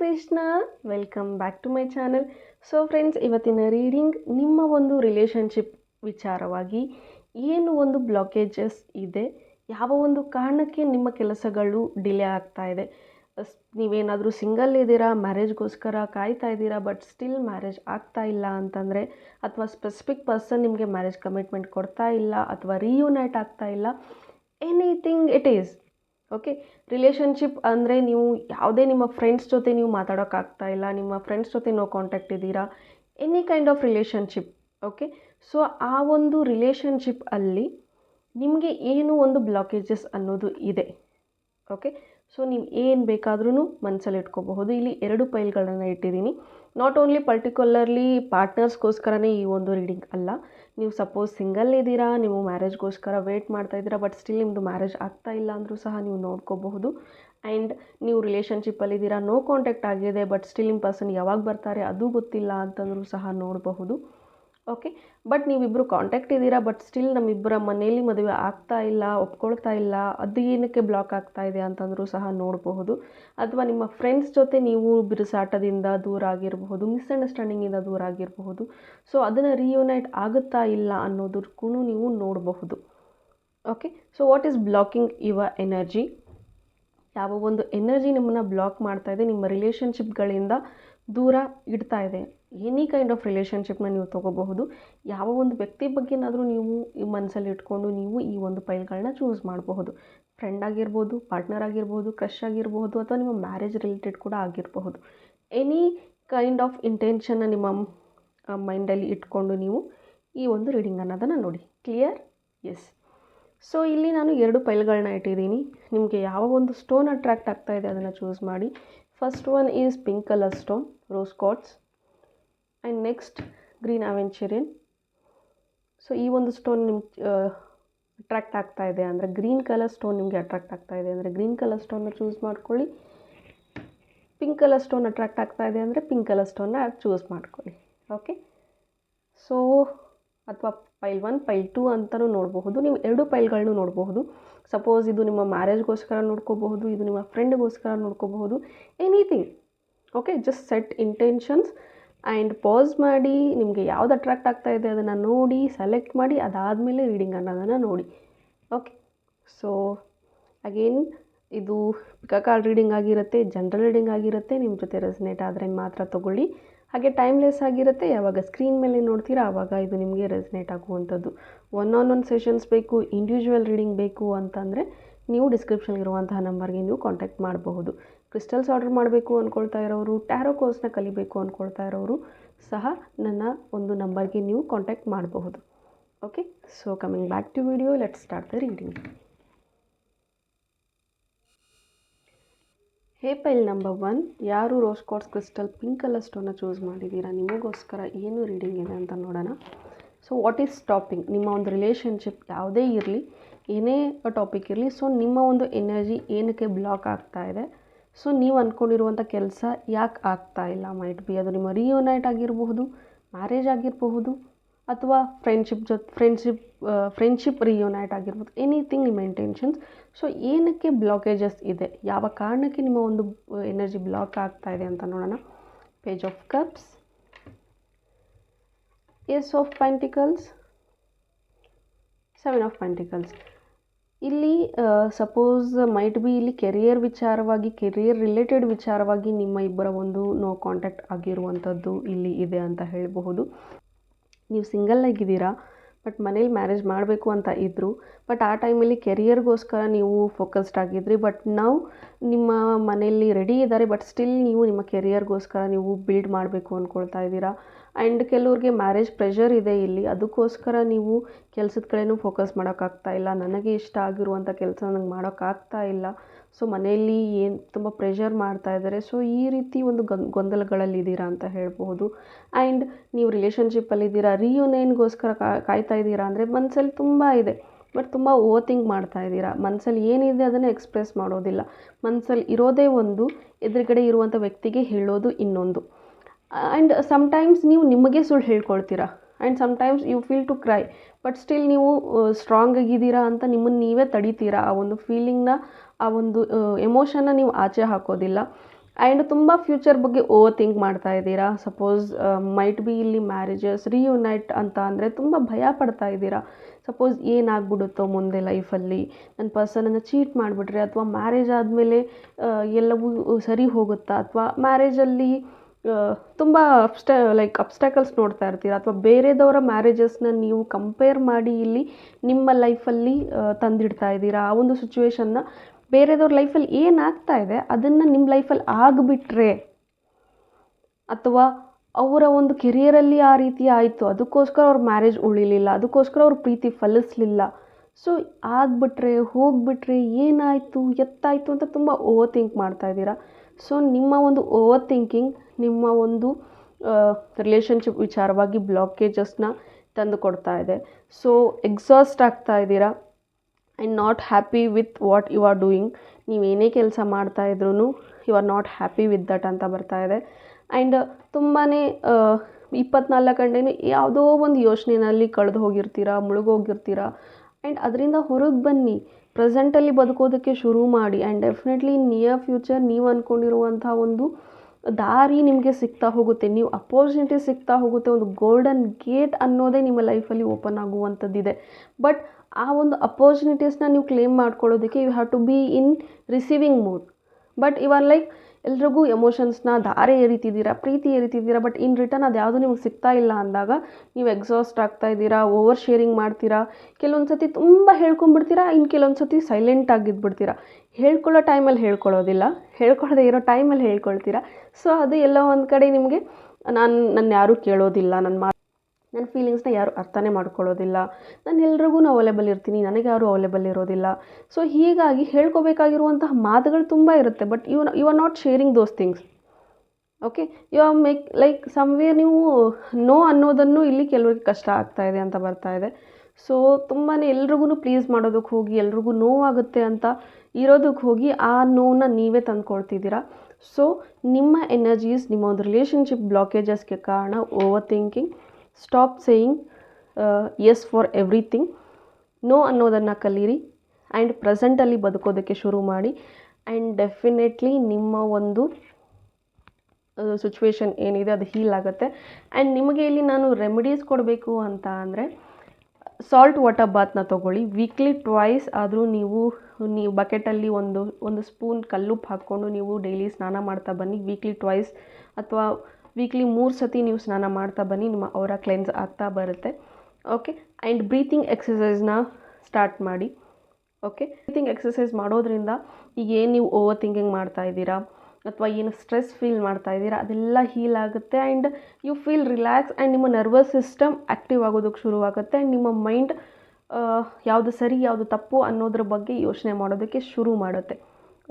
Krishna welcome back to my channel so friends ಇವತ್ತಿನ reading ನಿಮ್ಮ ಒಂದು ರಿಲೇಷನ್ಶಿಪ್ ವಿಚಾರವಾಗಿ ಏನು ಒಂದು ಬ್ಲಾಕೇಜಸ್ ಇದೆ, ಯಾವ ಒಂದು ಕಾರಣಕ್ಕೆ ನಿಮ್ಮ ಕೆಲಸಗಳು ಡಿಲೇ ಆಗ್ತಾ ಇದೆ. ನೀವೇನಾದರೂ ಸಿಂಗಲ್ ಇದ್ದೀರಾ ಮ್ಯಾರೇಜ್ಗೋಸ್ಕರ ಕಾಯ್ತಾ ಇದ್ದೀರಾ ಬಟ್ ಸ್ಟಿಲ್ ಮ್ಯಾರೇಜ್ ಆಗ್ತಾ ಇಲ್ಲ ಅಂತಂದರೆ, ಅಥವಾ ಸ್ಪೆಸಿಫಿಕ್ ಪರ್ಸನ್ ನಿಮಗೆ ಮ್ಯಾರೇಜ್ ಕಮಿಟ್ಮೆಂಟ್ ಕೊಡ್ತಾ ಇಲ್ಲ, ಅಥವಾ ರೀಯುನೈಟ್ ಆಗ್ತಾ ಇಲ್ಲ anything it is okay relationship ಅಂದರೆ ನೀವು ಯಾವುದೇ ನಿಮ್ಮ ಫ್ರೆಂಡ್ಸ್ ಜೊತೆ ನೀವು ಮಾತಾಡೋಕ್ಕಾಗ್ತಾ ಇಲ್ಲ, ನಿಮ್ಮ ಫ್ರೆಂಡ್ಸ್ ಜೊತೆ ನೋ ಕಾಂಟ್ಯಾಕ್ಟ್ ಇದ್ದೀರಾ any kind of relationship okay so ಆ ಒಂದು ರಿಲೇಷನ್ಶಿಪ್ ಅಲ್ಲಿ ನಿಮಗೆ ಏನು ಒಂದು ಬ್ಲಾಕೇಜಸ್ ಅನ್ನೋದು ಇದೆ ಓಕೆ ಸೊ ನೀವು ಏನು ಬೇಕಾದ್ರೂ ಮನಸ್ಸಲ್ಲಿ ಇಟ್ಕೋಬಹುದು. ಇಲ್ಲಿ ಎರಡು ಫೈಲ್ಗಳನ್ನು ಇಟ್ಟಿದ್ದೀನಿ. ನಾಟ್ ಓನ್ಲಿ ಪರ್ಟಿಕ್ಯುಲರ್ಲಿ ಪಾರ್ಟ್ನರ್ಸ್ಗೋಸ್ಕರನೇ ಈ ಒಂದು ರೀಡಿಂಗ್ ಅಲ್ಲ ನೀವು ಸಪೋಸ್ ಸಿಂಗಲ್ ಇದ್ದೀರಾ, ನೀವು ಮ್ಯಾರೇಜ್ಗೋಸ್ಕರ ವೇಟ್ ಮಾಡ್ತಾ ಇದ್ದೀರಾ ಬಟ್ ಸ್ಟಿಲ್ ನಿಮ್ಮದು ಮ್ಯಾರೇಜ್ ಆಗ್ತಾ ಇಲ್ಲ ಅಂದರೂ ಸಹ ನೀವು ನೋಡ್ಕೋಬಹುದು. ಆ್ಯಂಡ್ ನೀವು ರಿಲೇಷನ್ಶಿಪ್ಪಲ್ಲಿದ್ದೀರಾ ನೋ ಕಾಂಟ್ಯಾಕ್ಟ್ ಆಗಿದೆ ಬಟ್ ಸ್ಟಿಲ್ ನಿಮ್ಮ ಪರ್ಸನ್ ಯಾವಾಗ ಬರ್ತಾರೆ, ಅದು ಗೊತ್ತಿಲ್ಲ ಅಂತಂದರೂ ಸಹ ನೋಡಬಹುದು. ಓಕೆ ಬಟ್ ನೀವಿಬ್ಬರು ಕಾಂಟ್ಯಾಕ್ಟ್ ಇದ್ದೀರಾ ಬಟ್ ಸ್ಟಿಲ್ ನಮ್ಮಿಬ್ಬರ ಮನೆಯಲ್ಲಿ ಮದುವೆ ಆಗ್ತಾ ಇಲ್ಲ, ಒಪ್ಕೊಳ್ತಾ ಇಲ್ಲ, ಅದು ಏನಕ್ಕೆ ಬ್ಲಾಕ್ ಆಗ್ತಾ ಇದೆ ಅಂತಂದರೂ ಸಹ ನೋಡಬಹುದು. ಅಥವಾ ನಿಮ್ಮ ಫ್ರೆಂಡ್ಸ್ ಜೊತೆ ನೀವು ಬಿರುಸಾಟದಿಂದ ದೂರ ಆಗಿರಬಹುದು ಮಿಸ್ಅಂಡರ್ಸ್ಟ್ಯಾಂಡಿಂಗಿಂದ ದೂರ ಆಗಿರಬಹುದು. ಸೊ ಅದನ್ನು ರಿಯುನೈಟ್ ಆಗುತ್ತಾ ಇಲ್ಲ ಅನ್ನೋದಕ್ಕೂ ನೀವು ನೋಡಬಹುದು. Okay so what is blocking your energy ಯಾವ ಒಂದು ಎನರ್ಜಿ ನಿಮ್ಮನ್ನು ಬ್ಲಾಕ್ ಮಾಡ್ತಾ ಇದೆ, ನಿಮ್ಮ ರಿಲೇಷನ್ಶಿಪ್ಗಳಿಂದ ದೂರ ಇಡ್ತಾ ಇದೆ. ಎನಿ ಕೈಂಡ್ ಆಫ್ ರಿಲೇಷನ್ಶಿಪ್ನ ನೀವು ತೊಗೋಬಹುದು. ಯಾವ ಒಂದು ವ್ಯಕ್ತಿ ಬಗ್ಗೆನಾದರೂ ನೀವು ಈ ಮನಸ್ಸಲ್ಲಿ ಇಟ್ಕೊಂಡು ನೀವು ಈ ಒಂದು ಫೈಲ್ಗಳನ್ನ ಚೂಸ್ ಮಾಡಬಹುದು. ಫ್ರೆಂಡ್ ಆಗಿರ್ಬೋದು ಪಾರ್ಟ್ನರ್ ಆಗಿರ್ಬೋದು ಕ್ರಶ್ ಆಗಿರ್ಬೋದು ಅಥವಾ ನಿಮ್ಮ ಮ್ಯಾರೇಜ್ ರಿಲೇಟೆಡ್ ಕೂಡ ಆಗಿರಬಹುದು. ಎನಿ ಕೈಂಡ್ ಆಫ್ ಇಂಟೆನ್ಷನ್ನ ನಿಮ್ಮ ಮೈಂಡಲ್ಲಿ ಇಟ್ಕೊಂಡು ನೀವು ಈ ಒಂದು ರೀಡಿಂಗ್ ಅನ್ನೋದನ್ನು ನೋಡಿ. ಕ್ಲಿಯರ್ ಎಸ್ ಸೊ ಇಲ್ಲಿ ನಾನು ಎರಡು ಪೈಲ್ಗಳನ್ನ ಇಟ್ಟಿದ್ದೀನಿ. ನಿಮಗೆ ಯಾವ ಒಂದು ಸ್ಟೋನ್ ಅಟ್ರಾಕ್ಟ್ ಆಗ್ತಾ ಇದೆ ಅದನ್ನು ಚೂಸ್ ಮಾಡಿ. First one is pink colour stone rose quartz and next green aventurine so ಈ ಒಂದು ಸ್ಟೋನ್ ನಿಮ್ಗೆ ಅಟ್ರ್ಯಾಕ್ಟ್ ಆಗ್ತಾ ಇದೆ ಅಂದರೆ ಗ್ರೀನ್ ಕಲರ್ ಸ್ಟೋನ್ ನಿಮಗೆ ಅಟ್ರ್ಯಾಕ್ಟ್ ಆಗ್ತಾ ಇದೆ ಅಂದರೆ ಗ್ರೀನ್ ಕಲರ್ ಸ್ಟೋನ್ನ ಚೂಸ್ ಮಾಡ್ಕೊಳ್ಳಿ. ಪಿಂಕ್ ಕಲರ್ ಸ್ಟೋನ್ ಅಟ್ರ್ಯಾಕ್ಟ್ ಆಗ್ತಾ ಇದೆ ಅಂದರೆ ಪಿಂಕ್ ಕಲರ್ ಸ್ಟೋನ್ನ ಚೂಸ್ ಮಾಡ್ಕೊಳ್ಳಿ. ಓಕೆ ಸೊ ಅಥವಾ ಪೈಲ್ ಒನ್ ಪೈಲ್ ಟು ಅಂತಲೂ ನೋಡಬಹುದು. ನೀವು ಎರಡು ಪೈಲ್ಗಳನ್ನು ನೋಡಬಹುದು. ಸಪೋಸ್ ಇದು ನಿಮ್ಮ ಮ್ಯಾರೇಜ್ಗೋಸ್ಕರ ನೋಡ್ಕೋಬಹುದು, ಇದು ನಿಮ್ಮ ಫ್ರೆಂಡ್ಗೋಸ್ಕರ ನೋಡ್ಕೋಬಹುದು. Anything okay just set intentions and pass ಮಾಡಿ, ನಿಮಗೆ ಯಾವ್ದು ಅಟ್ರಾಕ್ಟ್ ಆಗ್ತಾ ಇದೆ ಅದನ್ನು ನೋಡಿ ಸೆಲೆಕ್ಟ್ ಮಾಡಿ, ಅದಾದಮೇಲೆ ರೀಡಿಂಗ್ ಅನ್ನೋದನ್ನು ನೋಡಿ. ಓಕೆ ಸೊ ಅಗೇನ್ ಇದು ಪಿಕಾಕಾಲ್ ರೀಡಿಂಗ್ ಆಗಿರುತ್ತೆ ಜನರಲ್ ರೀಡಿಂಗ್ ಆಗಿರುತ್ತೆ ನಿಮ್ಮ ಜೊತೆ ರೆಸನೇಟ್ ಆದರೆ ಮಾತ್ರ ತೊಗೊಳ್ಳಿ. ಹಾಗೆ ಟೈಮ್ಲೆಸ್ ಆಗಿರುತ್ತೆ, ಯಾವಾಗ ಸ್ಕ್ರೀನ್ ಮೇಲೆ ನೋಡ್ತೀರಾ ಆವಾಗ ಇದು ನಿಮಗೆ ರೆಸನೇಟ್ ಆಗುವಂಥದ್ದು. ಒನ್ ಆನ್ ಒನ್ ಸೆಷನ್ಸ್ ಬೇಕು ಇಂಡಿವಿಜುವಲ್ ರೀಡಿಂಗ್ ಬೇಕು ಅಂತಂದರೆ, ನೀವು ಡಿಸ್ಕ್ರಿಪ್ಷನ್ಗಿರುವಂತಹ ನಂಬರ್ಗೆ ನೀವು ಕಾಂಟ್ಯಾಕ್ಟ್ ಮಾಡಬಹುದು. ಕ್ರಿಸ್ಟಲ್ಸ್ ಆರ್ಡರ್ ಮಾಡಬೇಕು ಅಂದ್ಕೊಳ್ತಾ ಇರೋರು, ಟ್ಯಾರೋ ಕೋರ್ಸ್ನ ಕಲಿಬೇಕು ಅಂದ್ಕೊಳ್ತಾ ಇರೋರು ಸಹ ನನ್ನ ಒಂದು ನಂಬರ್ಗೆ ನೀವು ಕಾಂಟ್ಯಾಕ್ಟ್ ಮಾಡಬಹುದು. Okay so coming back to video let start the reading hey pile number one ಯಾರು rose quartz crystal pink colour ಸ್ಟೋನ್ನ choose ಮಾಡಿದ್ದೀರಾ? ನಿಮಗೋಸ್ಕರ ಏನು ರೀಡಿಂಗ್ ಇದೆ ಅಂತ ನೋಡೋಣ. ಸೊ ವಾಟ್ ಈಸ್ ಟಾಪಿಂಗ್ ನಿಮ್ಮ ಒಂದು ರಿಲೇಷನ್ಶಿಪ್ ಯಾವುದೇ ಇರಲಿ, ಏನೇ ಟಾಪಿಕ್ ಇರಲಿ ಸೊ ನಿಮ್ಮ ಒಂದು ಎನರ್ಜಿ ಏನಕ್ಕೆ ಬ್ಲಾಕ್ ಆಗ್ತಾ ಇದೆ? ಸೊ ನೀವು ಅಂದ್ಕೊಂಡಿರುವಂಥ ಕೆಲಸ ಯಾಕೆ ಆಗ್ತಾ ಇಲ್ಲ? ಮೈಟ್ ಬಿ ಅದು ನಿಮ್ಮ ರಿಯುನೈಟ್ ಆಗಿರಬಹುದು ಮ್ಯಾರೇಜ್ ಆಗಿರಬಹುದು, ಅಥವಾ ಫ್ರೆಂಡ್ಶಿಪ್ ಜೊತೆ ಫ್ರೆಂಡ್ಶಿಪ್ ಫ್ರೆಂಡ್ಶಿಪ್ ರಿಯುನೈಟ್ ಆಗಿರ್ಬೋದು ಎನಿಥಿಂಗ್ ನಿಮ್ಮ ಇಂಟೆನ್ಷನ್ಸ್ ಸೊ ಏನಕ್ಕೆ ಬ್ಲಾಕೇಜಸ್ ಇದೆ? ಯಾವ ಕಾರಣಕ್ಕೆ ನಿಮ್ಮ ಒಂದು ಎನರ್ಜಿ ಬ್ಲಾಕ್ ಆಗ್ತಾ ಇದೆ ಅಂತ ನೋಡೋಣ. Page of cups ace of pentacles seven of pentacles ಇಲ್ಲಿ ಸಪೋಸ್ ಮೈಟ್ ಬಿ ಇಲ್ಲಿ ಕೆರಿಯರ್ ವಿಚಾರವಾಗಿ ಕೆರಿಯರ್ ರಿಲೇಟೆಡ್ ವಿಚಾರವಾಗಿ ನಿಮ್ಮ ಇಬ್ಬರ ಒಂದು ನೋ ಕಾಂಟ್ಯಾಕ್ಟ್ ಆಗಿರುವಂಥದ್ದು ಇಲ್ಲಿ ಇದೆ ಅಂತ ಹೇಳಬಹುದು. ನೀವು ಸಿಂಗಲ್ ಆಗಿದ್ದೀರಾ? ಬಟ್ ಮನೇಲಿ ಮ್ಯಾರೇಜ್ ಮಾಡಬೇಕು ಅಂತ ಇದ್ದರು ಬಟ್ ಆ ಟೈಮಲ್ಲಿ ಕೆರಿಯರ್ಗೋಸ್ಕರ ನೀವು ಫೋಕಸ್ಡ್ ಆಗಿದ್ರಿ. ಬಟ್ ನಾವು ನಿಮ್ಮ ಮನೆಯಲ್ಲಿ ರೆಡಿ ಇದ್ದಾರೆ. ಬಟ್ ಸ್ಟಿಲ್ ನೀವು ನಿಮ್ಮ ಕೆರಿಯರ್ಗೋಸ್ಕರ ನೀವು ಬಿಲ್ಡ್ ಮಾಡಬೇಕು ಅಂದ್ಕೊಳ್ತಾ ಇದ್ದೀರಾ? ಆ್ಯಂಡ್ ಕೆಲವ್ರಿಗೆ ಮ್ಯಾರೇಜ್ ಪ್ರೆಷರ್ ಇದೆ ಇಲ್ಲಿ. ಅದಕ್ಕೋಸ್ಕರ ನೀವು ಕೆಲಸದ ಕಡೆನೂ ಫೋಕಸ್ ಮಾಡೋಕ್ಕಾಗ್ತಾ ಇಲ್ಲ. ನನಗೆ ಇಷ್ಟ ಆಗಿರುವಂಥ ಕೆಲಸ ನಂಗೆ ಮಾಡೋಕ್ಕಾಗ್ತಾ ಇಲ್ಲ. ಸೊ ಮನೆಯಲ್ಲಿ ಏನು ತುಂಬ ಪ್ರೆಷರ್ ಮಾಡ್ತಾ ಇದ್ದಾರೆ ಸೊ ಈ ರೀತಿ ಒಂದು ಗೊಂದ್ ಗೊಂದಲಗಳಲ್ಲಿದ್ದೀರಾ ಅಂತ ಹೇಳ್ಬೋದು ಆ್ಯಂಡ್ ನೀವು ರಿಲೇಷನ್ಶಿಪ್ಪಲ್ಲಿದ್ದೀರಾ ರಿಯುನೈನ್ಗೋಸ್ಕರ ಕಾಯ್ತಾ ಇದ್ದೀರಾ ಅಂದರೆ ಮನಸ್ಸಲ್ಲಿ ತುಂಬ ಇದೆ. ಬಟ್ ತುಂಬ ಓವರ್ ಥಿಂಕ್ ಮಾಡ್ತಾ ಇದ್ದೀರಾ. ಮನಸ್ಸಲ್ಲಿ ಏನಿದೆ ಅದನ್ನು ಎಕ್ಸ್ಪ್ರೆಸ್ ಮಾಡೋದಿಲ್ಲ. ಮನಸ್ಸಲ್ಲಿ ಇರೋದೇ ಒಂದು, ಎದುರುಗಡೆ ಇರುವಂಥ ವ್ಯಕ್ತಿಗೆ ಹೇಳೋದು ಇನ್ನೊಂದು. ಆ್ಯಂಡ್ ಸಮ್ಟೈಮ್ಸ್ ನೀವು ನಿಮಗೆ ಸುಳ್ಳು ಹೇಳ್ಕೊಳ್ತೀರಾ. And sometimes you feel to cry but still ನೀವು ಸ್ಟ್ರಾಂಗ್ ಆಗಿದ್ದೀರಾ ಅಂತ ನಿಮ್ಮನ್ನು ನೀವೇ ತಡಿತೀರಾ? ಆ ಒಂದು ಫೀಲಿಂಗ್ನ ಆ ಒಂದು ಎಮೋಷನ್ನ ನೀವು ಆಚೆ ಹಾಕೋದಿಲ್ಲ. ಆ್ಯಂಡ್ ತುಂಬ ಫ್ಯೂಚರ್ ಬಗ್ಗೆ ಓವರ್ ಥಿಂಕ್ ಮಾಡ್ತಾ ಇದ್ದೀರಾ? ಸಪೋಸ್ ಮೈಟ್ ಬಿ ಇಲ್ಲಿ ಮ್ಯಾರೇಜಸ್ ರಿಯುನೈಟ್ ಅಂತ ಅಂದರೆ ತುಂಬ ಭಯ ಪಡ್ತಾ ಇದ್ದೀರಾ? ಸಪೋಸ್ ಏನಾಗ್ಬಿಡುತ್ತೋ ಮುಂದೆ ಲೈಫಲ್ಲಿ ನನ್ನ ಪರ್ಸನನ್ನು ಚೀಟ್ ಮಾಡಿಬಿಟ್ರೆ ಅಥವಾ ಮ್ಯಾರೇಜ್ ಆದಮೇಲೆ ಎಲ್ಲವೂ ಸರಿ ಹೋಗುತ್ತಾ? ಅಥವಾ ಮ್ಯಾರೇಜಲ್ಲಿ ತುಂಬ ಅಬ್ಸ್ಟ ಲೈಕ್ ಅಬ್ಸ್ಟ್ಯಾಕಲ್ಸ್ ನೋಡ್ತಾ ಇರ್ತೀರ? ಅಥವಾ ಬೇರೆದವರ ಮ್ಯಾರೇಜಸ್ನ ನೀವು ಕಂಪೇರ್ ಮಾಡಿ ಇಲ್ಲಿ ನಿಮ್ಮ ಲೈಫಲ್ಲಿ ತಂದಿಡ್ತಾ ಇದ್ದೀರಾ? ಆ ಒಂದು ಸಿಚುವೇಶನ್ನ ಬೇರೆದವ್ರ ಲೈಫಲ್ಲಿ ಏನಾಗ್ತಾ ಇದೆ? ಅದನ್ನು ನಿಮ್ಮ ಲೈಫಲ್ಲಿ ಆಗಿಬಿಟ್ರೆ ಅಥವಾ ಅವರ ಒಂದು ಕೆರಿಯರಲ್ಲಿ ಆ ರೀತಿ ಆಯಿತು, ಅದಕ್ಕೋಸ್ಕರ ಅವ್ರ ಮ್ಯಾರೇಜ್ ಉಳಿಲಿಲ್ಲ, ಅದಕ್ಕೋಸ್ಕರ ಅವ್ರ ಪ್ರೀತಿ ಫಲಿಸಲಿಲ್ಲ. ಸೊ ಆಗಿಬಿಟ್ರೆ, ಹೋಗಿಬಿಟ್ರೆ ಏನಾಯಿತು? ಎತ್ತಾಯಿತು ಅಂತ ತುಂಬ ಓವರ್ ಥಿಂಕ್ ಮಾಡ್ತಾ ಇದ್ದೀರಾ? ಸೊ ನಿಮ್ಮ ಒಂದು ಓವರ್ ಥಿಂಕಿಂಗ್ ನಿಮ್ಮ ಒಂದು ರಿಲೇಶನ್ಶಿಪ್ ವಿಚಾರವಾಗಿ ಬ್ಲಾಕೇಜಸ್ನ ತಂದು ಕೊಡ್ತಾ ಇದೆ. ಸೊ ಎಕ್ಸಾಸ್ಟ್ ಆಗ್ತಾ ಇದ್ದೀರಾ? And not happy with what you are doing ನೀವು ಏನೇ ಕೆಲಸ ಮಾಡ್ತಾ ಇದ್ರೂ you are not happy with that ಅಂತ ಬರ್ತಾ ಇದೆ. ಆ್ಯಂಡ್ ತುಂಬಾ ಇಪ್ಪತ್ನಾಲ್ಕು ಗಂಟೆನೂ ಯಾವುದೋ ಒಂದು ಯೋಚನೆಯಲ್ಲಿ ಕಳೆದು ಹೋಗಿರ್ತೀರಾ ಮುಳುಗೋಗಿರ್ತೀರಾ ಆ್ಯಂಡ್ ಅದರಿಂದ ಹೊರಗೆ ಬನ್ನಿ. ಪ್ರೆಸೆಂಟಲ್ಲಿ ಬದುಕೋದಕ್ಕೆ ಶುರು ಮಾಡಿ. ಆ್ಯಂಡ್ ಡೆಫಿನೆಟ್ಲಿ ನಿಯರ್ ಫ್ಯೂಚರ್ ನೀವು ಅಂದ್ಕೊಂಡಿರುವಂಥ ಒಂದು ದಾರಿ ನಿಮಗೆ ಸಿಗ್ತಾ ಹೋಗುತ್ತೆ. ನೀವು ಅಪೋರ್ಚುನಿಟಿ ಸಿಗ್ತಾ ಹೋಗುತ್ತೆ. ಒಂದು ಗೋಲ್ಡನ್ ಗೇಟ್ ಅನ್ನೋದೇ ನಿಮ್ಮ ಲೈಫಲ್ಲಿ ಓಪನ್ ಆಗುವಂಥದ್ದಿದೆ. ಬಟ್ ಆ ಒಂದು ಅಪೋರ್ಚುನಿಟೀಸ್ನ ನೀವು ಕ್ಲೇಮ್ ಮಾಡ್ಕೊಳ್ಳೋದಕ್ಕೆ you have to be in receiving mood but you are like ಎಲ್ರಿಗೂ ಎಮೋಷನ್ಸ್ನ ಧಾರೆ ಎರಿತಿದ್ದೀರಾ ಪ್ರೀತಿ ಎರಿತಿದ್ದೀರಾ ಬಟ್ ಇನ್ ರಿಟರ್ನ್ ಅದು ಯಾವುದೂ ನಿಮ್ಗೆ ಸಿಗ್ತಾ ಇಲ್ಲ ಅಂದಾಗ ನೀವು ಎಕ್ಸಾಸ್ಟ್ ಆಗ್ತಾ ಇದ್ದೀರಾ ಓವರ್ ಶೇರಿಂಗ್ ಮಾಡ್ತೀರಾ ಕೆಲವೊಂದು ಸತಿ ತುಂಬ ಹೇಳ್ಕೊಂಬಿಡ್ತೀರಾ ಇನ್ನು ಕೆಲವೊಂದು ಸತಿ ಸೈಲೆಂಟ್ ಆಗಿದ್ಬಿಡ್ತೀರಾ ಹೇಳ್ಕೊಳ್ಳೋ ಟೈಮಲ್ಲಿ ಹೇಳ್ಕೊಳ್ಳೋದಿಲ್ಲ ಹೇಳ್ಕೊಳ್ಳೋದೇ ಇರೋ ಟೈಮಲ್ಲಿ ಹೇಳ್ಕೊಳ್ತೀರಾ. ಸೊ ಅದು ಎಲ್ಲ ಒಂದು ಕಡೆ ನಿಮಗೆ, ನಾನು ನನ್ನ ಯಾರೂ ಕೇಳೋದಿಲ್ಲ ನನ್ನ ಮಾತು ನನ್ನ ಫೀಲಿಂಗ್ಸ್ನ ಯಾರು ಅರ್ಥನೇ ಮಾಡ್ಕೊಳ್ಳೋದಿಲ್ಲ. ನಾನು ಎಲ್ರಿಗೂ ಅವೈಲೇಬಲ್ ಇರ್ತೀನಿ, ನನಗೆ ಯಾರೂ ಅವೈಲೇಬಲ್ ಇರೋದಿಲ್ಲ. ಸೊ ಹೀಗಾಗಿ ಹೇಳ್ಕೊಬೇಕಾಗಿರುವಂತಹ ಮಾತುಗಳು ತುಂಬ ಇರುತ್ತೆ but you you are not sharing those things okay you are make like somewhere ನೀವು ನೋ ಅನ್ನೋದನ್ನು ಇಲ್ಲಿ ಕೆಲವರಿಗೆ ಕಷ್ಟ ಆಗ್ತಾ ಇದೆ ಅಂತ ಬರ್ತಾ ಇದೆ. ಸೊ ತುಂಬಾ ಎಲ್ರಿಗೂ ಪ್ಲೀಸ್ ಮಾಡೋದಕ್ಕೆ ಹೋಗಿ, ಎಲ್ರಿಗೂ ನೋವಾಗುತ್ತೆ ಅಂತ ಇರೋದಕ್ಕೆ ಹೋಗಿ ಆ ನೋವನ್ನ ನೀವೇ ತಂದ್ಕೊಳ್ತಿದ್ದೀರಾ. ಸೊ ನಿಮ್ಮ ಎನರ್ಜೀಸ್ ನಿಮ್ಮ ಒಂದು ರಿಲೇಷನ್ಶಿಪ್ ಬ್ಲಾಕೇಜಸ್ಗೆ ಕಾರಣ over thinking stop saying yes for everything no ಅನ್ನೋದನ್ನು ಕಲೀರಿ. ಆ್ಯಂಡ್ ಪ್ರೆಸೆಂಟಲ್ಲಿ ಬದುಕೋದಕ್ಕೆ ಶುರು ಮಾಡಿ. ಆ್ಯಂಡ್ ಡೆಫಿನೆಟ್ಲಿ ನಿಮ್ಮ ಒಂದು ಸಿಚುವೇಶನ್ ಏನಿದೆ ಅದು ಹೀಲ್ ಆಗುತ್ತೆ. ಆ್ಯಂಡ್ ನಿಮಗೆ ಇಲ್ಲಿ ನಾನು ರೆಮಿಡೀಸ್ ಕೊಡಬೇಕು ಅಂತ ಅಂದರೆ ಸಾಲ್ಟ್ ವಾಟರ್ ಬಾತ್ನ ತೊಗೊಳ್ಳಿ. ವೀಕ್ಲಿ ಟ್ವಾಯ್ಸ್ ಆದರೂ ನೀವು ನೀವು ಬಕೆಟಲ್ಲಿ ಒಂದು ಒಂದು ಸ್ಪೂನ್ ಕಲ್ಲುಪ್ಪು ಹಾಕ್ಕೊಂಡು ನೀವು ಡೈಲಿ ಸ್ನಾನ ಮಾಡ್ತಾ ಬನ್ನಿ. ವೀಕ್ಲಿ ಟ್ವಾಯ್ಸ್ ಅಥವಾ ವೀಕ್ಲಿ ಮೂರು ಸತಿ ನೀವು ಸ್ನಾನ ಮಾಡ್ತಾ ಬನ್ನಿ, ನಿಮ್ಮ ಅವರ ಕ್ಲೆನ್ಸ್ ಆಗ್ತಾ ಬರುತ್ತೆ. ಓಕೆ ಆ್ಯಂಡ್ ಬ್ರೀತಿಂಗ್ ಎಕ್ಸಸೈಸ್ನ ಸ್ಟಾರ್ಟ್ ಮಾಡಿ. ಓಕೆ ಬ್ರೀತಿಂಗ್ ಎಕ್ಸಸೈಸ್ ಮಾಡೋದ್ರಿಂದ ಈಗ ಏನು ನೀವು ಓವರ್ ಥಿಂಕಿಂಗ್ ಮಾಡ್ತಾ ಇದ್ದೀರಾ? ಅಥವಾ ಏನು ಸ್ಟ್ರೆಸ್ ಫೀಲ್ ಮಾಡ್ತಾ ಇದ್ದೀರಾ? ಅದೆಲ್ಲ ಹೀಲ್ ಆಗುತ್ತೆ and you feel relax and ನಿಮ್ಮ ನರ್ವಸ್ ಸಿಸ್ಟಮ್ ಆ್ಯಕ್ಟಿವ್ ಆಗೋದಕ್ಕೆ ಶುರುವಾಗುತ್ತೆ. ಆ್ಯಂಡ್ ನಿಮ್ಮ ಮೈಂಡ್ ಯಾವುದು ಸರಿ, ಯಾವುದು ತಪ್ಪು ಅನ್ನೋದ್ರ ಬಗ್ಗೆ ಯೋಚನೆ ಮಾಡೋದಕ್ಕೆ ಶುರು ಮಾಡುತ್ತೆ.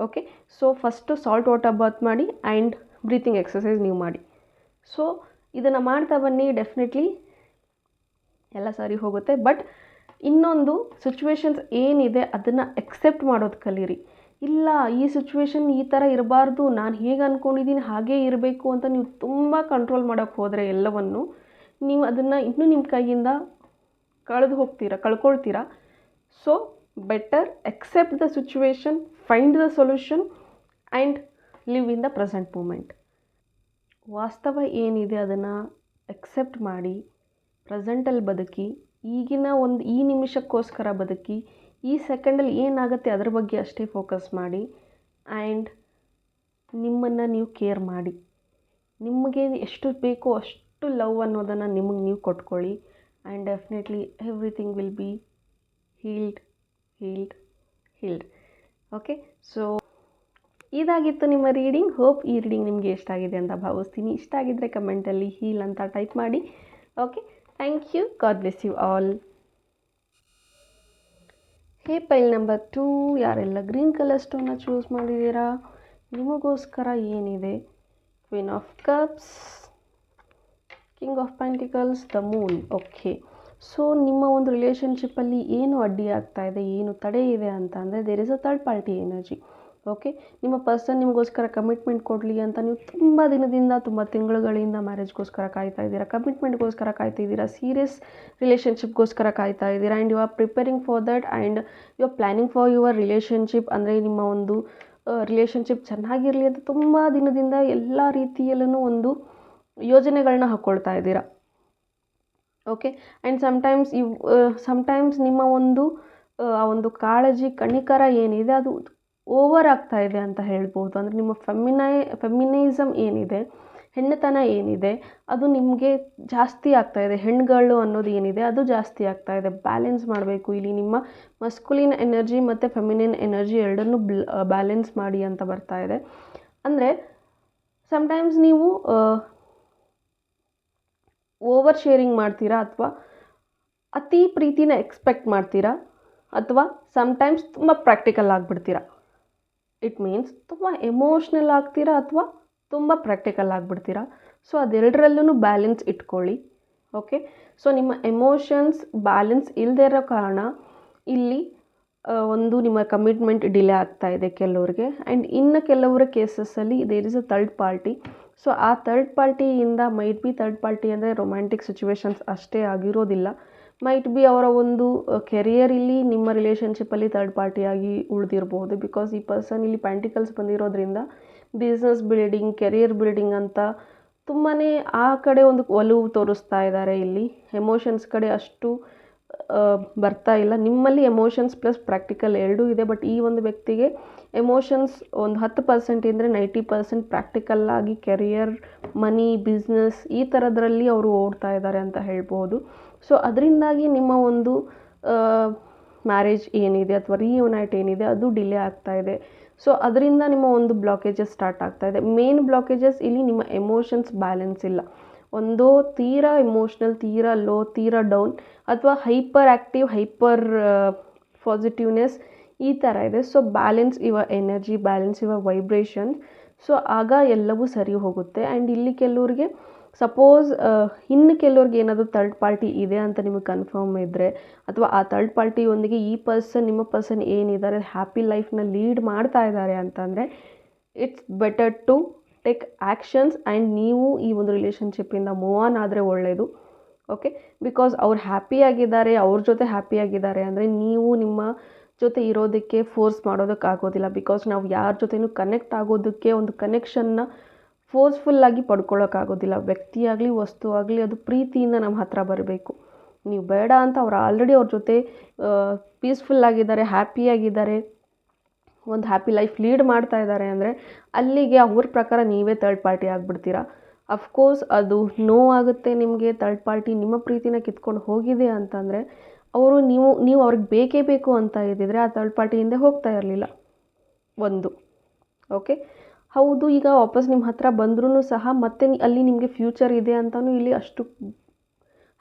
Okay so first salt water bath ಮಾಡಿ ಆ್ಯಂಡ್ ಬ್ರೀತಿಂಗ್ ಎಕ್ಸಸೈಸ್ ನೀವು ಮಾಡಿ. ಸೊ ಇದನ್ನು ಮಾಡ್ತಾ ಬನ್ನಿ ಡೆಫಿನೆಟ್ಲಿ ಎಲ್ಲ ಸರಿ ಹೋಗುತ್ತೆ. ಬಟ್ ಇನ್ನೊಂದು ಸಿಚುವೇಶನ್ಸ್ ಏನಿದೆ, ಅದನ್ನು ಎಕ್ಸೆಪ್ಟ್ ಮಾಡೋದು ಕಲೀರಿ. ಇಲ್ಲ, ಈ ಸಿಚುವೇಶನ್ ಈ ಥರ ಇರಬಾರ್ದು, ನಾನು ಹೇಗೆ ಅಂದ್ಕೊಂಡಿದ್ದೀನಿ ಹಾಗೇ ಇರಬೇಕು ಅಂತ ನೀವು ತುಂಬ ಕಂಟ್ರೋಲ್ ಮಾಡೋಕ್ಕೆ ಹೋದರೆ ಎಲ್ಲವನ್ನು, ನೀವು ಅದನ್ನು ಇನ್ನೂ ನಿಮ್ಮ ಕೈಯಿಂದ ಕಳೆದು ಹೋಗ್ತೀರಾ, ಕಳ್ಕೊಳ್ತೀರಾ. So better accept the situation find the solution and live in the present moment ವಾಸ್ತವ ಏನಿದೆ ಅದನ್ನು ಎಕ್ಸೆಪ್ಟ್ ಮಾಡಿ ಪ್ರೆಸೆಂಟಲ್ಲಿ ಬದುಕಿ, ಈಗಿನ ಒಂದು ಈ ನಿಮಿಷಕ್ಕೋಸ್ಕರ ಬದುಕಿ, ಈ ಸೆಕೆಂಡಲ್ಲಿ ಏನಾಗುತ್ತೆ ಅದ್ರ ಬಗ್ಗೆ ಅಷ್ಟೇ ಫೋಕಸ್ ಮಾಡಿ ಆ್ಯಂಡ್ ನಿಮ್ಮನ್ನು ನೀವು ಕೇರ್ ಮಾಡಿ. ನಿಮಗೆ ಎಷ್ಟು ಬೇಕೋ ಅಷ್ಟು ಲವ್ ಅನ್ನೋದನ್ನು ನಿಮಗೆ ನೀವು ಕೊಟ್ಕೊಳ್ಳಿ and definitely everything will be healed healed healed okay so ಇದಾಗಿತ್ತು ನಿಮ್ಮ ರೀಡಿಂಗ್. ಹೋಪ್ ಈ ರೀಡಿಂಗ್ ನಿಮಗೆ ಇಷ್ಟ ಆಗಿದೆ ಅಂತ ಭಾವಿಸ್ತೀನಿ. ಇಷ್ಟ ಆಗಿದ್ದರೆ ಕಮೆಂಟಲ್ಲಿ ಹೀಲ್ ಅಂತ ಟೈಪ್ ಮಾಡಿ. Okay thank you God bless you all hey pile number two ಯಾರೆಲ್ಲ ಗ್ರೀನ್ ಕಲರ್ ಸ್ಟೋನ್ನ ಚೂಸ್ ಮಾಡಿದ್ದೀರಾ? ನಿಮಗೋಸ್ಕರ ಏನಿದೆ? Queen of cups king of pentacles the moon okay so ನಿಮ್ಮ ಒಂದು ರಿಲೇಷನ್ಶಿಪ್ಪಲ್ಲಿ ಏನು ಅಡ್ಡಿ ಆಗ್ತಾ ಇದೆ? ಏನು ತಡೆ ಇದೆ ಅಂತ ಅಂದರೆ there is a third party energy okay ನಿಮ್ಮ ಪರ್ಸನ್ ನಿಮಗೋಸ್ಕರ ಕಮಿಟ್ಮೆಂಟ್ ಕೊಡಲಿ ಅಂತ ನೀವು ತುಂಬ ದಿನದಿಂದ, ತುಂಬ ತಿಂಗಳುಗಳಿಂದ ಮ್ಯಾರೇಜ್ಗೋಸ್ಕರ ಕಾಯ್ತಾ ಇದ್ದೀರಾ? ಕಮಿಟ್ಮೆಂಟ್ಗೋಸ್ಕರ ಕಾಯ್ತಾ ಇದ್ದೀರಾ? ಸೀರಿಯಸ್ ರಿಲೇಷನ್ಶಿಪ್ಗೋಸ್ಕರ ಕಾಯ್ತಾ ಇದ್ದೀರಾ? And you are preparing for that and you are planning for your relationship ಅಂದರೆ ನಿಮ್ಮ ಒಂದು ರಿಲೇಷನ್ಶಿಪ್ ಚೆನ್ನಾಗಿರಲಿ ಅಂತ ತುಂಬ ದಿನದಿಂದ ಎಲ್ಲ ರೀತಿಯಲ್ಲೂ ಒಂದು ಯೋಜನೆಗಳನ್ನ ಹಾಕ್ಕೊಳ್ತಾ ಇದ್ದೀರಾ? ಓಕೆ ಆ್ಯಂಡ್ ಸಮ್ಟೈಮ್ಸ್ ಇವ್ ಸಮ್ಟೈಮ್ಸ್ ನಿಮ್ಮ ಒಂದು, ಆ, ಒಂದು ಕಾಳಜಿ ಕಣಿಕರ ಏನಿದೆ ಅದು ಓವರ್ ಆಗ್ತಾ ಇದೆ ಅಂತ ಹೇಳ್ಬೋದು. ಅಂದರೆ ನಿಮ್ಮ ಫೆಮಿನೈ ಫೆಮಿನಿಸಮ್ ಏನಿದೆ, ಹೆಣ್ಣುತನ ಏನಿದೆ, ಅದು ನಿಮಗೆ ಜಾಸ್ತಿ ಆಗ್ತಾ ಇದೆ. ಹೆಣ್ಣುಗಳು ಅನ್ನೋದು ಏನಿದೆ, ಅದು ಜಾಸ್ತಿ ಆಗ್ತಾ ಇದೆ. ಬ್ಯಾಲೆನ್ಸ್ ಮಾಡಬೇಕು. ಇಲ್ಲಿ ನಿಮ್ಮ ಮಸ್ಕುಲಿನ್ ಎನರ್ಜಿ ಮತ್ತು ಫೆಮಿನಿನ್ ಎನರ್ಜಿ ಎರಡನ್ನೂ ಬ್ಲ್ ಬ್ಯಾಲೆನ್ಸ್ ಮಾಡಿ ಅಂತ ಬರ್ತಾ ಇದೆ. ಅಂದರೆ ಸಮ್ಟೈಮ್ಸ್ ನೀವು ಓವರ್ ಶೇರಿಂಗ್ ಮಾಡ್ತೀರಾ ಅಥವಾ ಅತಿ ಪ್ರೀತಿನ ಎಕ್ಸ್ಪೆಕ್ಟ್ ಮಾಡ್ತೀರಾ ಅಥವಾ ಸಮ್ಟೈಮ್ಸ್ ತುಂಬ ಪ್ರಾಕ್ಟಿಕಲ್ ಆಗಿಬಿಡ್ತೀರಾ? ಇಟ್ ಮೀನ್ಸ್ ತುಂಬ ಎಮೋಷ್ನಲ್ ಆಗ್ತೀರಾ ಅಥವಾ ತುಂಬ ಪ್ರಾಕ್ಟಿಕಲ್ ಆಗಿಬಿಡ್ತೀರಾ? ಸೊ ಅದೆರಡರಲ್ಲೂ ಬ್ಯಾಲೆನ್ಸ್ ಇಟ್ಕೊಳ್ಳಿ. ಓಕೆ ಸೊ ನಿಮ್ಮ ಎಮೋಷನ್ಸ್ ಬ್ಯಾಲೆನ್ಸ್ ಇಲ್ಲದೆ ಇರೋ ಕಾರಣ ಇಲ್ಲಿ ಒಂದು ನಿಮ್ಮ ಕಮಿಟ್ಮೆಂಟ್ ಡಿಲೇ ಆಗ್ತಾ ಇದೆ ಕೆಲವ್ರಿಗೆ. ಆ್ಯಂಡ್ ಇನ್ನು ಕೆಲವರ ಕೇಸಸ್ಸಲ್ಲಿ there is a third party so ಆ ತರ್ಡ್ ಪಾರ್ಟಿಯಿಂದ ಮೈಟ್ ಬಿ ತರ್ಡ್ ಪಾರ್ಟಿ ಅಂದರೆ ರೊಮ್ಯಾಂಟಿಕ್ ಸಿಚುವೇಶನ್ಸ್ ಅಷ್ಟೇ ಆಗಿರೋದಿಲ್ಲ. ಮೈಟ್ ಬಿ ಅವರ ಒಂದು ಕೆರಿಯರ್ ಇಲ್ಲಿ ನಿಮ್ಮ ರಿಲೇಷನ್ಶಿಪ್ಪಲ್ಲಿ ಥರ್ಡ್ ಪಾರ್ಟಿಯಾಗಿ ಉಳಿದಿರ್ಬೋದು. ಬಿಕಾಸ್ ಈ ಪರ್ಸನ್ ಇಲ್ಲಿ ಪ್ಯಾಂಟಿಕಲ್ಸ್ ಬಂದಿರೋದ್ರಿಂದ ಬಿಸ್ನೆಸ್ ಬಿಲ್ಡಿಂಗ್ ಕೆರಿಯರ್ ಬಿಲ್ಡಿಂಗ್ ಅಂತ ತುಂಬಾ ಆ ಕಡೆ ಒಂದು ಒಲವು ತೋರಿಸ್ತಾ ಇದ್ದಾರೆ ಇಲ್ಲಿ. ಎಮೋಷನ್ಸ್ ಕಡೆ ಅಷ್ಟು ಬರ್ತಾ ಇಲ್ಲ. ನಿಮ್ಮಲ್ಲಿ ಎಮೋಷನ್ಸ್ ಪ್ಲಸ್ ಪ್ರಾಕ್ಟಿಕಲ್ ಎರಡೂ ಇದೆ. ಬಟ್ ಈ ಒಂದು ವ್ಯಕ್ತಿಗೆ ಎಮೋಷನ್ಸ್ ಒಂದು ಹತ್ತು ಪರ್ಸೆಂಟ್ ಅಂದರೆ ನೈಂಟಿ ಪರ್ಸೆಂಟ್ ಪ್ರಾಕ್ಟಿಕಲ್ಲಾಗಿ ಕೆರಿಯರ್ ಮನಿ ಬಿಸ್ನೆಸ್ ಈ ಥರದ್ರಲ್ಲಿ ಅವರು ಓಡ್ತಾ ಇದ್ದಾರೆ ಅಂತ ಹೇಳ್ಬೋದು. ಸೊ ಅದರಿಂದಾಗಿ ನಿಮ್ಮ ಒಂದು ಮ್ಯಾರೇಜ್ ಏನಿದೆ ಅಥವಾ ರೀಯುನೈಟ್ ಏನಿದೆ ಅದು ಡಿಲೇ ಆಗ್ತಾ ಇದೆ. ಸೊ ಅದರಿಂದ ನಿಮ್ಮ ಒಂದು ಬ್ಲಾಕೇಜಸ್ ಸ್ಟಾರ್ಟ್ ಆಗ್ತಾ ಇದೆ. ಮೇನ್ ಬ್ಲಾಕೇಜಸ್ ಇಲ್ಲಿ ನಿಮ್ಮ ಎಮೋಷನ್ಸ್ ಬ್ಯಾಲೆನ್ಸ್ ಇಲ್ಲ. ಒಂದೋ ತೀರಾ ಎಮೋಷ್ನಲ್ ತೀರಾ ಲೋ ತೀರಾ ಡೌನ್ ಅಥವಾ ಹೈಪರ್ ಆ್ಯಕ್ಟಿವ್ ಹೈಪರ್ ಪಾಸಿಟಿವ್ನೆಸ್ ಈ ಥರ ಇದೆ. So balance your energy balance your vibration so ಆಗ ಎಲ್ಲವೂ ಸರಿ ಹೋಗುತ್ತೆ. ಆ್ಯಂಡ್ ಇಲ್ಲಿ ಕೆಲವ್ರಿಗೆ ಸಪೋಸ್ ಇನ್ನು ಕೆಲವ್ರಿಗೆ ಏನಾದರೂ ಥರ್ಡ್ ಪಾರ್ಟಿ ಇದೆ ಅಂತ ನಿಮಗೆ ಕನ್ಫರ್ಮ್ ಇದ್ದರೆ ಅಥವಾ ಆ ಥರ್ಡ್ ಪಾರ್ಟಿಯೊಂದಿಗೆ ಈ ಪರ್ಸನ್ ನಿಮ್ಮ ಪರ್ಸನ್ ಏನಿದ್ದಾರೆ ಹ್ಯಾಪಿ ಲೈಫ್ನ ಲೀಡ್ ಮಾಡ್ತಾ ಇದ್ದಾರೆ ಅಂತಂದರೆ it's better to take actions and ನೀವು ಈ ಒಂದು ರಿಲೇಷನ್ಶಿಪ್ಪಿಂದ ಮೂವ್ ಆನ್ ಆದರೆ ಒಳ್ಳೆಯದು ಓಕೆ ಬಿಕಾಸ್ ಅವ್ರು ಹ್ಯಾಪಿಯಾಗಿದ್ದಾರೆ ಅವ್ರ ಜೊತೆ ಹ್ಯಾಪಿಯಾಗಿದ್ದಾರೆ ಅಂದರೆ, ನೀವು ನಿಮ್ಮ ಜೊತೆ ಇರೋದಕ್ಕೆ ಫೋರ್ಸ್ ಮಾಡೋದಕ್ಕಾಗೋದಿಲ್ಲ ಬಿಕಾಸ್ ನಾವು ಯಾರ ಜೊತೆನೂ ಕನೆಕ್ಟ್ ಆಗೋದಕ್ಕೆ ಒಂದು ಕನೆಕ್ಷನ್ನ ಫೋರ್ಸ್ಫುಲ್ಲಾಗಿ ಪಡ್ಕೊಳ್ಳೋಕ್ಕಾಗೋದಿಲ್ಲ ವ್ಯಕ್ತಿಯಾಗಲಿ ವಸ್ತು ಆಗಲಿ ಅದು ಪ್ರೀತಿಯಿಂದ ನಮ್ಮ ಹತ್ರ ಬರಬೇಕು. ನೀವು ಬೇಡ ಅಂತ ಅವ್ರು ಆಲ್ರೆಡಿ ಅವ್ರ ಜೊತೆ ಪೀಸ್ಫುಲ್ಲಾಗಿದ್ದಾರೆ ಹ್ಯಾಪಿಯಾಗಿದ್ದಾರೆ ಒಂದು ಹ್ಯಾಪಿ ಲೈಫ್ ಲೀಡ್ ಮಾಡ್ತಾ ಇದ್ದಾರೆ ಅಂದರೆ ಅಲ್ಲಿಗೆ ಅವ್ರ ಪ್ರಕಾರ ನೀವೇ ತರ್ಡ್ ಪಾರ್ಟಿ ಆಗಿಬಿಡ್ತೀರಾ. ಅಫ್ಕೋರ್ಸ್ ಅದು ನೋವಾಗುತ್ತೆ ನಿಮಗೆ ತರ್ಡ್ ಪಾರ್ಟಿ ನಿಮ್ಮ ಪ್ರೀತಿನ ಕಿತ್ಕೊಂಡು ಹೋಗಿದೆ ಅಂತಂದರೆ ಅವರು ನೀವು ನೀವು ಅವ್ರಿಗೆ ಬೇಕೇ ಬೇಕು ಅಂತ ಇದ್ದಿದ್ರೆ ಆ ತರ್ಡ್ ಪಾರ್ಟಿ ಹಿಂದೆ ಹೋಗ್ತಾ ಇರಲಿಲ್ಲ. ಒಂದು. ಓಕೆ ಹೌದು, ಈಗ ವಾಪಸ್ ನಿಮ್ಮ ಹತ್ರ ಬಂದ್ರೂ ಸಹ ಮತ್ತೆ ಅಲ್ಲಿ ನಿಮಗೆ ಫ್ಯೂಚರ್ ಇದೆ ಅಂತಲೂ ಇಲ್ಲಿ ಅಷ್ಟು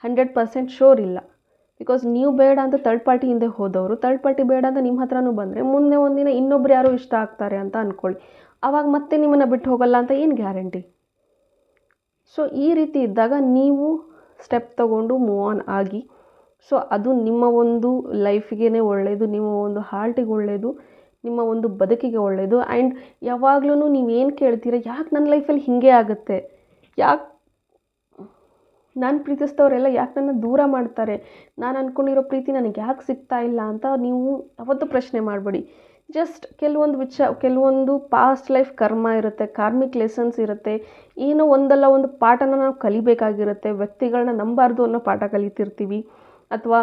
ಹಂಡ್ರೆಡ್ ಪರ್ಸೆಂಟ್ ಶೋರ್ ಇಲ್ಲ. ಬಿಕಾಸ್ ನೀವು ಬೇಡ ಅಂತ ತರ್ಡ್ ಪಾರ್ಟಿ ಹಿಂದೆ ಹೋದವರು ತರ್ಡ್ ಪಾರ್ಟಿ ಬೇಡ ಅಂತ ನಿಮ್ಮ ಹತ್ರನೂ ಬಂದರೆ ಮುಂದೆ ಒಂದಿನ ಇನ್ನೊಬ್ರು ಯಾರು ಇಷ್ಟ ಆಗ್ತಾರೆ ಅಂತ ಅಂದ್ಕೊಳ್ಳಿ ಆವಾಗ ಮತ್ತೆ ನಿಮ್ಮನ್ನು ಬಿಟ್ಟು ಹೋಗಲ್ಲ ಅಂತ ಏನು ಗ್ಯಾರಂಟಿ ಸೊ ಈ ರೀತಿ ಇದ್ದಾಗ ನೀವು ಸ್ಟೆಪ್ ತಗೊಂಡು ಮೂವ್ ಆನ್ ಆಗಿ ಸೊ ಅದು ನಿಮ್ಮ ಒಂದು ಲೈಫಿಗೇ ಒಳ್ಳೆಯದು ನಿಮ್ಮ ಒಂದು ಹಾರ್ಟಿಗೆ ಒಳ್ಳೆಯದು ನಿಮ್ಮ ಒಂದು ಬದುಕಿಗೆ ಒಳ್ಳೆಯದು ಆ್ಯಂಡ್ ಯಾವಾಗ್ಲೂ ನೀವೇನು ಕೇಳ್ತೀರ, ಯಾಕೆ ನನ್ನ ಲೈಫಲ್ಲಿ ಹೀಗೆ ಆಗುತ್ತೆ? ಯಾಕೆ ನಾನು ಪ್ರೀತಿಸಿದವರೆಲ್ಲ ಯಾಕೆ ನನ್ನ ದೂರ ಮಾಡ್ತಾರೆ? ನಾನು ಅಂದ್ಕೊಂಡಿರೋ ಪ್ರೀತಿ ನನಗೆ ಯಾಕೆ ಸಿಗ್ತಾ ಇಲ್ಲ ಅಂತ ನೀವು ಯಾವತ್ತೂ ಪ್ರಶ್ನೆ ಮಾಡಬೇಡಿ. ಜಸ್ಟ್ ಕೆಲವೊಂದು ವಿಚ, ಕೆಲವೊಂದು ಪಾಸ್ಟ್ ಲೈಫ್ ಕರ್ಮ ಇರುತ್ತೆ ಕಾರ್ಮಿಕ್ ಲೆಸನ್ಸ್ ಇರುತ್ತೆ. ಏನೋ ಒಂದಲ್ಲ ಒಂದು ಪಾಠನ ನಾವು ಕಲಿಬೇಕಾಗಿರುತ್ತೆ ವ್ಯಕ್ತಿಗಳನ್ನ ನಂಬಾರ್ದು ಅನ್ನೋ ಪಾಠ ಕಲಿತಿರ್ತೀವಿ. ಅಥವಾ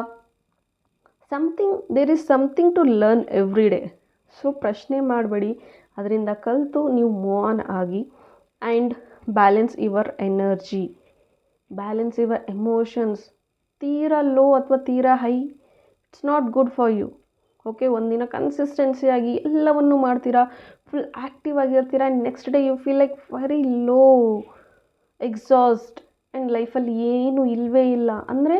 something there is something to learn every day so ಪ್ರಶ್ನೆ ಮಾಡಬೇಡಿ. ಅದರಿಂದ ಕಲಿತು ನೀವು ಮೂವ್ ಆನ್ ಆಗಿ and balance your energy balance your emotions ತೀರಾ ಲೋ ಅಥವಾ ತೀರಾ high it's not good for you okay ಒಂದಿನ ಕನ್ಸಿಸ್ಟೆನ್ಸಿಯಾಗಿ ಎಲ್ಲವನ್ನು ಮಾಡ್ತೀರಾ full active ಆಗಿರ್ತೀರಾ and next day you feel like very low exhaust and ಲೈಫಲ್ಲಿ ಏನೂ ಇಲ್ಲವೇ ಇಲ್ಲ. ಅಂದರೆ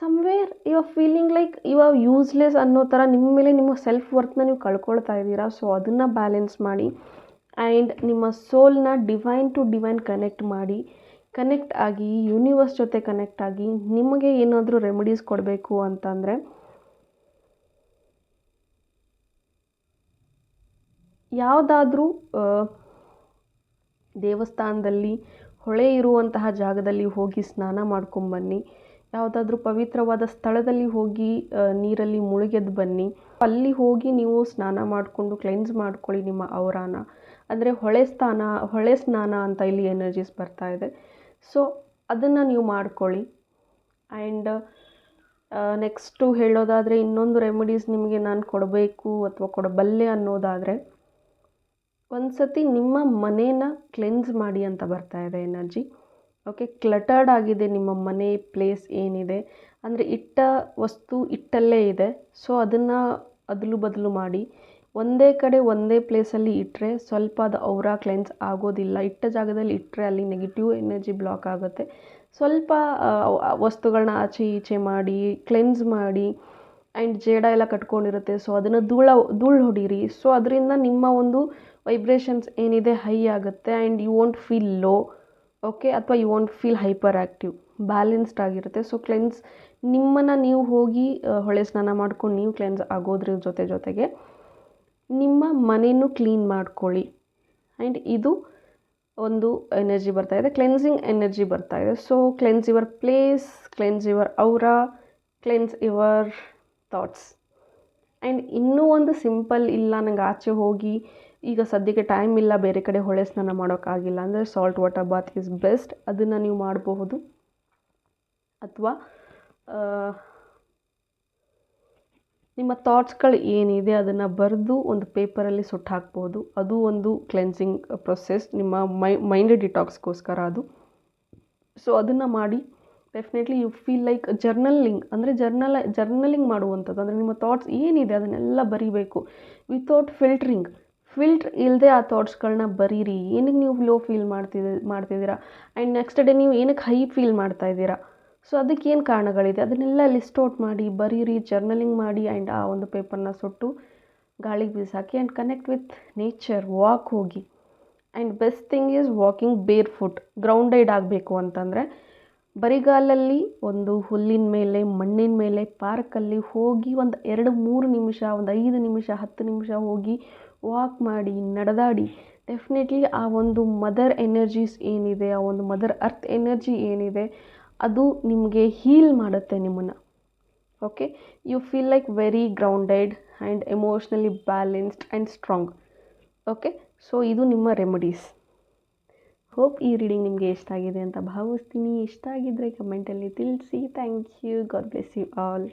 somewhere you are feeling like you are useless ಅನ್ನೋ ಥರ ನಿಮ್ಮ ಮೇಲೆ ನಿಮ್ಮ ಸೆಲ್ಫ್ ವರ್ತ್ನ ನೀವು ಕಳ್ಕೊಳ್ತಾ ಇದ್ದೀರಾ? ಸೊ ಅದನ್ನು ಬ್ಯಾಲೆನ್ಸ್ ಮಾಡಿ ಆ್ಯಂಡ್ ನಿಮ್ಮ ಸೋಲ್ನ ಡಿವೈನ್ ಟು ಡಿವೈನ್ ಕನೆಕ್ಟ್ ಮಾಡಿ ಕನೆಕ್ಟ್ ಆಗಿ ಯೂನಿವರ್ಸ್ ಜೊತೆ ಕನೆಕ್ಟ್ ಆಗಿ ನಿಮಗೆ ಏನಾದರೂ ರೆಮಿಡೀಸ್ ಕೊಡಬೇಕು ಅಂತಂದರೆ ಯಾವುದಾದ್ರೂ ದೇವಸ್ಥಾನದಲ್ಲಿ, ಹೊಳೆ ಇರುವಂತಹ ಜಾಗದಲ್ಲಿ ಹೋಗಿ ಸ್ನಾನ ಮಾಡ್ಕೊಂಬನ್ನಿ ಯಾವುದಾದ್ರೂ ಪವಿತ್ರವಾದ ಸ್ಥಳದಲ್ಲಿ ಹೋಗಿ ನೀರಲ್ಲಿ ಮುಳುಗೆದ್ದು ಬನ್ನಿ. ಅಲ್ಲಿ ಹೋಗಿ ನೀವು ಸ್ನಾನ ಮಾಡಿಕೊಂಡು ಕ್ಲೆನ್ಸ್ ಮಾಡ್ಕೊಳ್ಳಿ ನಿಮ್ಮ ಔರಾನ ಅಂದರೆ ಹೊಳೆ ಸ್ನಾನ ಹೊಳೆ ಸ್ನಾನ ಅಂತ ಇಲ್ಲಿ ಎನರ್ಜೀಸ್ ಬರ್ತಾ ಇದೆ. ಸೊ ಅದನ್ನು ನೀವು ಮಾಡ್ಕೊಳ್ಳಿ. ಆ್ಯಂಡ್ ನೆಕ್ಸ್ಟು ಹೇಳೋದಾದರೆ ಇನ್ನೊಂದು ರೆಮಿಡೀಸ್ ನಿಮಗೆ ನಾನು ಕೊಡಬೇಕು ಅಥವಾ ಕೊಡಬಲ್ಲೆ ಅನ್ನೋದಾದರೆ ಒಂದು ಸತಿ ನಿಮ್ಮ ಮನೇನ ಕ್ಲೆನ್ಸ್ ಮಾಡಿ ಅಂತ ಬರ್ತಾ ಇದೆ ಎನರ್ಜಿ ಓಕೆ ಕ್ಲಟರ್ಡ್ ಆಗಿದೆ ನಿಮ್ಮ ಮನೆ ಪ್ಲೇಸ್ ಏನಿದೆ. ಅಂದರೆ ಇಟ್ಟ ವಸ್ತು ಇಟ್ಟಲ್ಲೇ ಇದೆ. ಸೊ ಅದನ್ನು ಅದಲು ಬದಲು ಮಾಡಿ ಒಂದೇ ಕಡೆ ಒಂದೇ ಪ್ಲೇಸಲ್ಲಿ ಇಟ್ಟರೆ ಸ್ವಲ್ಪ ಅದು ಔರಾ ಕ್ಲೆನ್ಸ್ ಆಗೋದಿಲ್ಲ. ಇಟ್ಟ ಜಾಗದಲ್ಲಿ ಇಟ್ಟರೆ ಅಲ್ಲಿ ನೆಗೆಟಿವ್ ಎನರ್ಜಿ ಬ್ಲಾಕ್ ಆಗುತ್ತೆ. ಸ್ವಲ್ಪ ವಸ್ತುಗಳನ್ನ ಆಚೆ ಈಚೆ ಮಾಡಿ ಕ್ಲೆನ್ಸ್ ಮಾಡಿ ಆ್ಯಂಡ್ ಜೇಡ ಎಲ್ಲ ಕಟ್ಕೊಂಡಿರುತ್ತೆ. ಸೊ ಅದನ್ನು ಧೂಳ, ಧೂಳು ಹೊಡೀರಿ. ಸೊ ಅದರಿಂದ ನಿಮ್ಮ ಒಂದು ವೈಬ್ರೇಷನ್ಸ್ ಏನಿದೆ ಹೈ ಆಗುತ್ತೆ and you won't feel low okay? ಅಥವಾ you won't feel hyper active balanced ಆಗಿರುತ್ತೆ. ಸೊ ಕ್ಲೆನ್ಸ್ ನಿಮ್ಮನ್ನು ನೀವು ಹೋಗಿ ಹೊಳೆ ಸ್ನಾನ ಮಾಡ್ಕೊಂಡು ನೀವು ಕ್ಲೆನ್ಸ್ ಆಗೋದ್ರ ಜೊತೆ ಜೊತೆಗೆ ನಿಮ್ಮ ಮನೆಯೂ ಕ್ಲೀನ್ ಮಾಡ್ಕೊಳ್ಳಿ. ಆ್ಯಂಡ್ ಇದು ಒಂದು ಎನರ್ಜಿ ಬರ್ತಾ ಇದೆ. ಕ್ಲೆನ್ಸಿಂಗ್ ಎನರ್ಜಿ ಬರ್ತಾ ಇದೆ. So cleanse your place cleanse your aura cleanse your thoughts and ಇನ್ನೂ ಒಂದು ಸಿಂಪಲ್ ಇಲ್ಲ, ನಂಗೆ ಆಚೆ ಹೋಗಿ ಈಗ ಸದ್ಯಕ್ಕೆ ಟೈಮ್ ಇಲ್ಲ, ಬೇರೆ ಕಡೆ ಹೊಳೆ ಸ್ನಾನ ಮಾಡೋಕ್ಕಾಗಿಲ್ಲ ಅಂದರೆ salt water bath is best ಅದನ್ನು ನೀವು ಮಾಡಬಹುದು. ಅಥವಾ ನಿಮ್ಮ ಥಾಟ್ಸ್ಗಳು ಏನಿದೆ ಅದನ್ನು ಬರೆದು ಒಂದು ಪೇಪರಲ್ಲಿ ಸುಟ್ಟು ಹಾಕ್ಬೋದು ಅದು ಒಂದು ಕ್ಲೆನ್ಸಿಂಗ್ ಪ್ರೊಸೆಸ್ ನಿಮ್ಮ ಮೈ ಮೈಂಡ್ ಡಿಟಾಕ್ಸ್ಗೋಸ್ಕರ ಅದು. ಸೊ ಅದನ್ನು ಮಾಡಿ definitely you feel like journaling ಅಂದರೆ ಜರ್ನಲ ಜರ್ನಲಿಂಗ್ ಮಾಡುವಂಥದ್ದು, ಅಂದರೆ ನಿಮ್ಮ ಥಾಟ್ಸ್ ಏನಿದೆ ಅದನ್ನೆಲ್ಲ ಬರಿಬೇಕು. ವಿತೌಟ್ ಫಿಲ್ಟ್ರಿಂಗ್ ಫಿಲ್ಟ್ರ್ ಇಲ್ಲದೆ ಆ ಥಾಟ್ಸ್ಗಳನ್ನ ಬರೀರಿ. ಏನಕ್ಕೆ ನೀವು ಲೋ ಫೀಲ್ ಮಾಡ್ತಿದ್ದೀ ಮಾಡ್ತಿದ್ದೀರಾ? ಆ್ಯಂಡ್ ನೆಕ್ಸ್ಟ್ ಡೇ ನೀವು ಏನಕ್ಕೆ ಹೈ ಫೀಲ್ ಮಾಡ್ತಾ ಇದ್ದೀರಾ? ಸೊ ಅದಕ್ಕೆ ಏನು ಕಾರಣಗಳಿದೆ? ಅದನ್ನೆಲ್ಲ ಲಿಸ್ಟ್ ಔಟ್ ಮಾಡಿ, ಬರೀರಿ ಜರ್ನಲಿಂಗ್ ಮಾಡಿ ಆ್ಯಂಡ್ ಆ ಒಂದು ಪೇಪರ್ನ ಸುಟ್ಟು ಗಾಳಿಗೆ ಬೀಸಾಕಿ and connect with nature walk ಹೋಗಿ. And best thing is walking barefoot grounded ಆಗಬೇಕು ಅಂತಂದರೆ ಬರಿಗಾಲಲ್ಲಿ ಒಂದು ಹುಲ್ಲಿನ ಮೇಲೆ, ಮಣ್ಣಿನ ಮೇಲೆ, ಪಾರ್ಕಲ್ಲಿ ಹೋಗಿ ಒಂದು ಎರಡು ಮೂರು ನಿಮಿಷ, ಒಂದು ಐದು ನಿಮಿಷ, ಹತ್ತು ನಿಮಿಷ ಹೋಗಿ ವಾಕ್ ಮಾಡಿ, ನಡೆದಾಡಿ. ಡೆಫಿನೆಟ್ಲಿ ಆ ಒಂದು ಮದರ್ ಎನರ್ಜೀಸ್ ಏನಿದೆ, ಆ ಒಂದು ಮದರ್ ಅರ್ತ್ ಎನರ್ಜಿ ಏನಿದೆ, ಅದು ನಿಮಗೆ ಹೀಲ್ ಮಾಡುತ್ತೆ ನಿಮ್ಮನ್ನು. Okay you feel like very grounded and emotionally balanced and strong okay so ಇದು ನಿಮ್ಮ ರೆಮಿಡೀಸ್ ಹೋಪ್ ಈ ರೀಡಿಂಗ್ ನಿಮಗೆ ಇಷ್ಟ ಆಗಿದೆ ಅಂತ ಭಾವಿಸ್ತೀನಿ. ಇಷ್ಟ ಆಗಿದ್ದರೆ ಕಮೆಂಟಲ್ಲಿ ತಿಳಿಸಿ. Thank you God bless you all